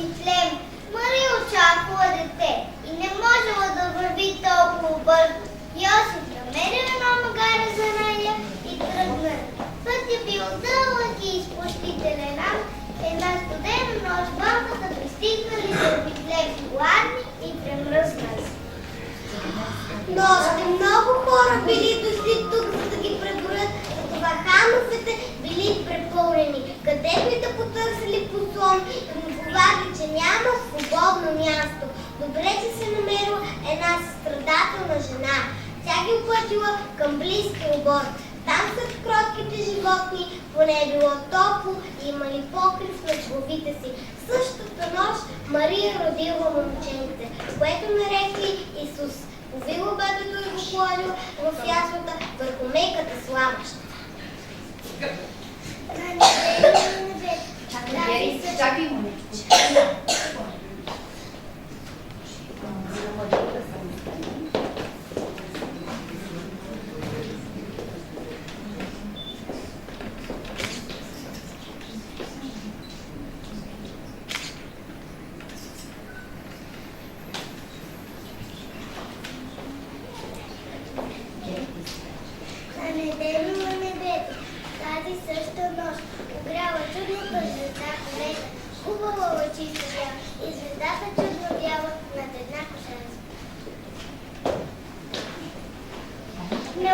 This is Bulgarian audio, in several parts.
обітлем. Мари очаква дете и не можела да върви толкова бързо. Йосиф намери една магара за нея и тръгна. Път е бил дълъг и изплащителен. Една студена нощ банката пристигнали за обитлем гладни и премръзнали. Но още много хора били дошли тук, за да ги преборят, затова хановете били препълнени. Къде би да потърсили послон, повади, че няма свободно място. Добре, че се намерила една състрадателна жена. Тя ги оплатила към близки обор. Там сред кротките животни поне е било топло и имали покрив над главите си. Същата нощ Мария родила момченце, което нарекли Исус. Повила бебето и го положила в яслата върху меката сламаща. Yarısı. Jack'in onu.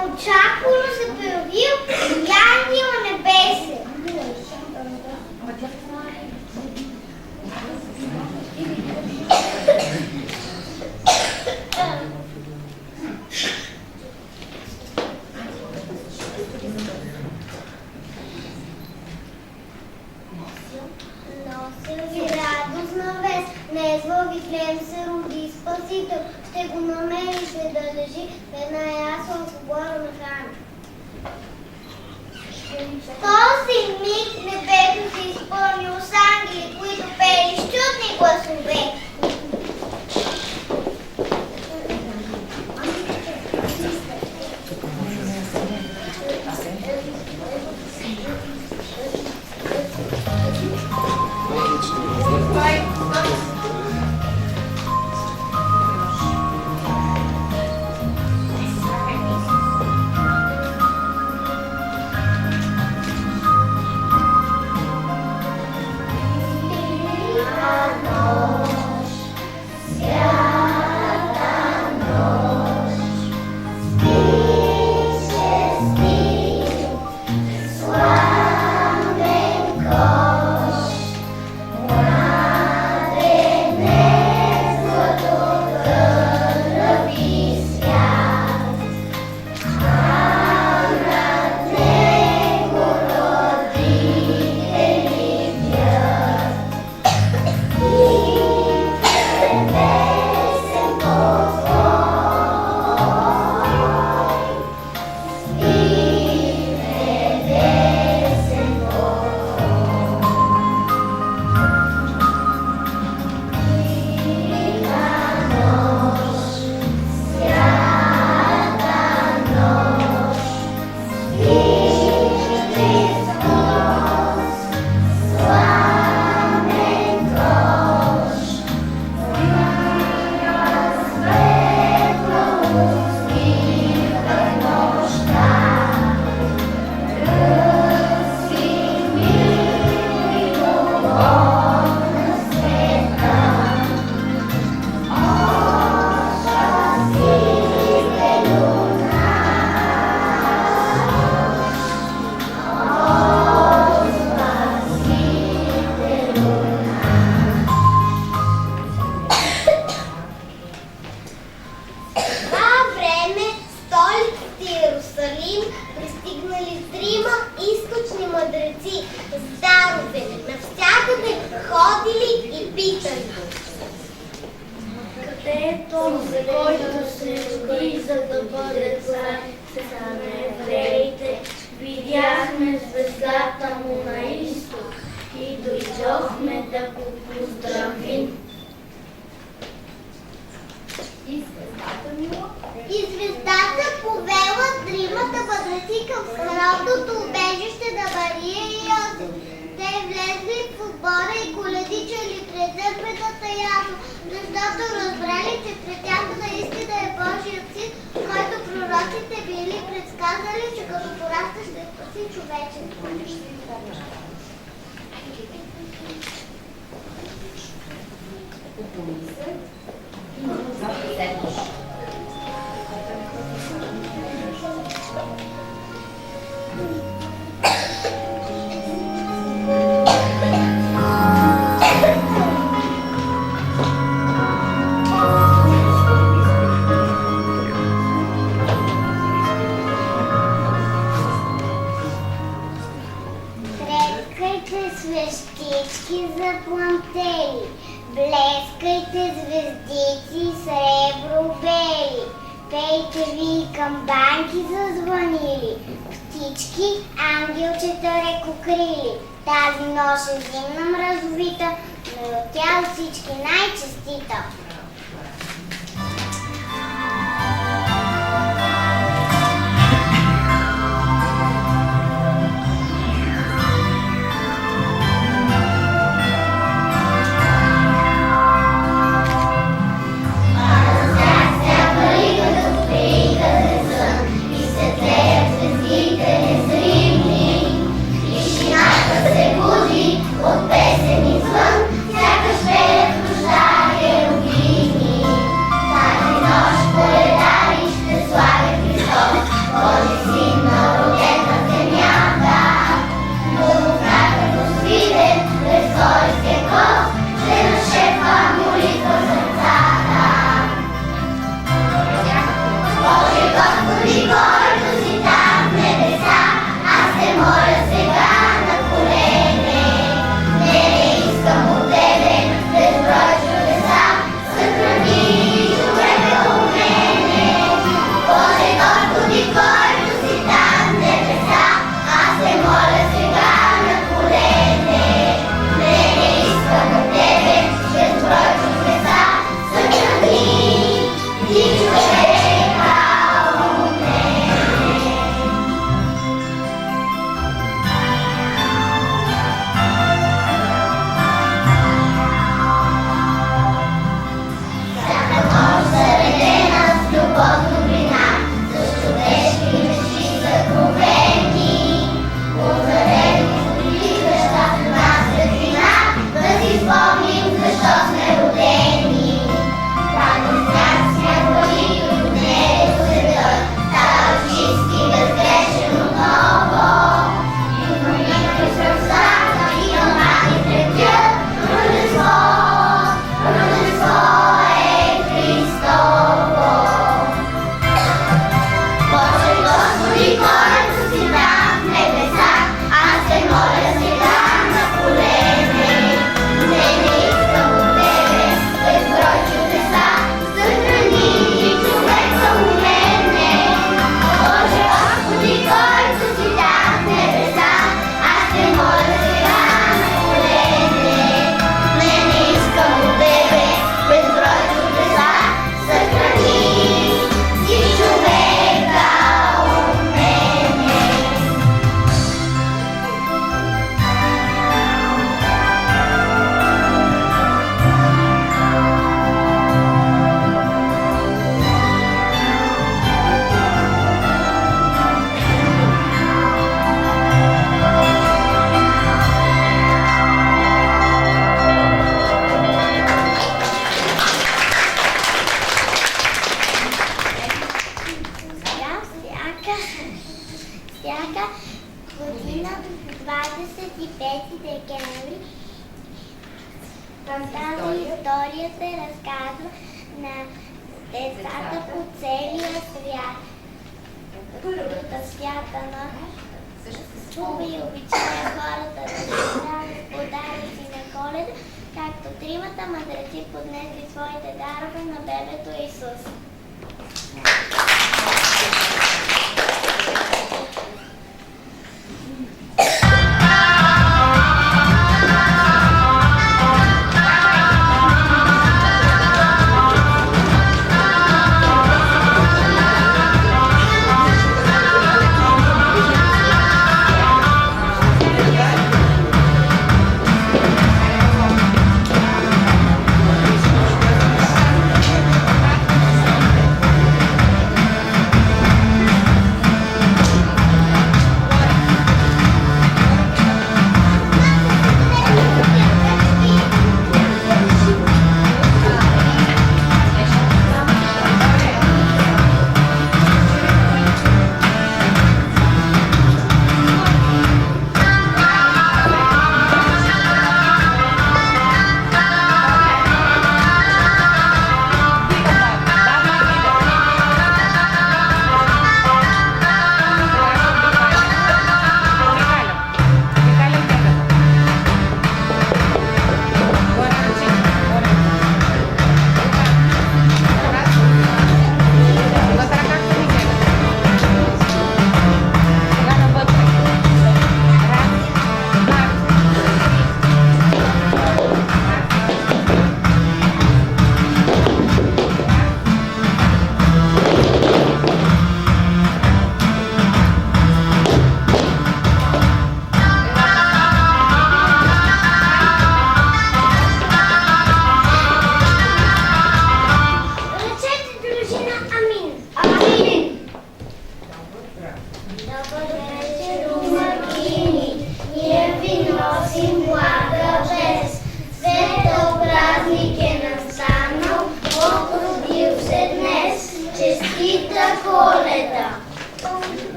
Неочаквано се появил ангел небесен. Носил ви радостна вест, днес във Вифлеем се роди Спасител. Ще го намерите да лежи в една ясла в обора на храна. В този дойдохме да го поздравим. И звездата мила. И звездата повела тримата бъдреци към скалното убежище на Мария и Йосиф. Те влезли в отбора и коледичали пред зърбетата ясно, защото разбрали, че пред тях наистина е Божият син, който пророците били предсказали, че като порасте ще спаси човечеството. O polícia. Звездици сребро-бели, пейте ви камбанки зазвънили, птички, ангелчета рекокрили. Тази нощ е зимна мразовита, но от тя всички най-честита. Свята Матерці, поднесли своїх дарове на бебето Ісуса.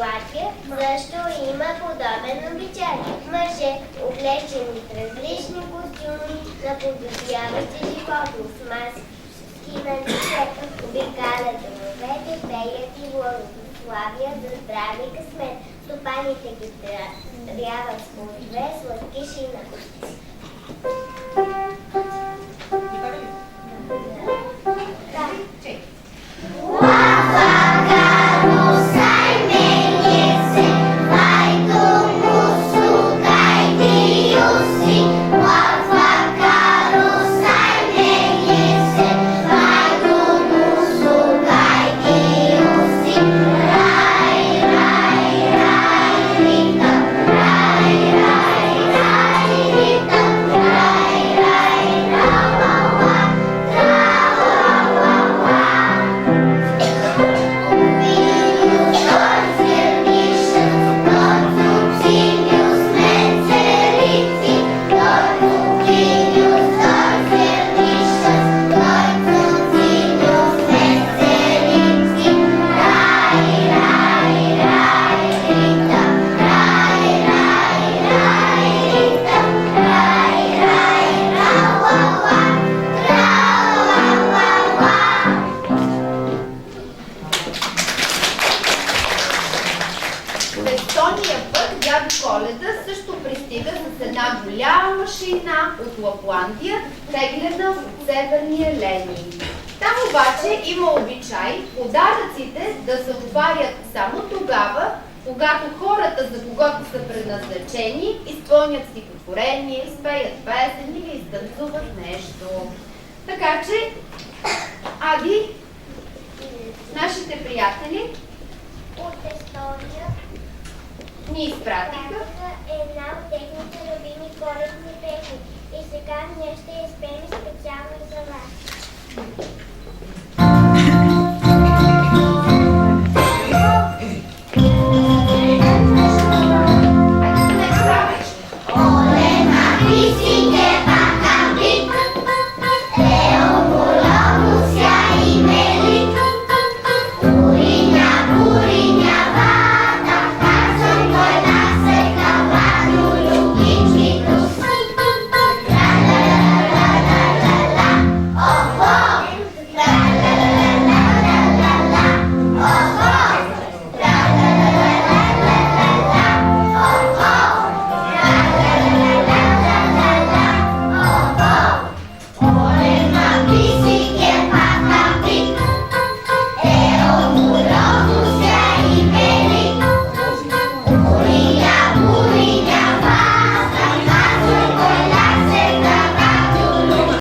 Латвия, също има подобен обичай. Мъже, облечени в различни костюми, наподобяващи животни с маски на лице, обикалят домовете, пеят и благославят за и късмет. Стопаните ги трябва с плодове, сладкиши и напитки. Също пристига с една голяма машина от Лапландия, теглена от северния Ленин. Там обаче има обичай подаръците да се отварят само тогава, когато хората, за когото са предназначени, изпълнят стихотворение, изпеят песен или изтанцуват нещо. Така че, Ади, нашите приятели От Естония ни изпратиха Казаха една от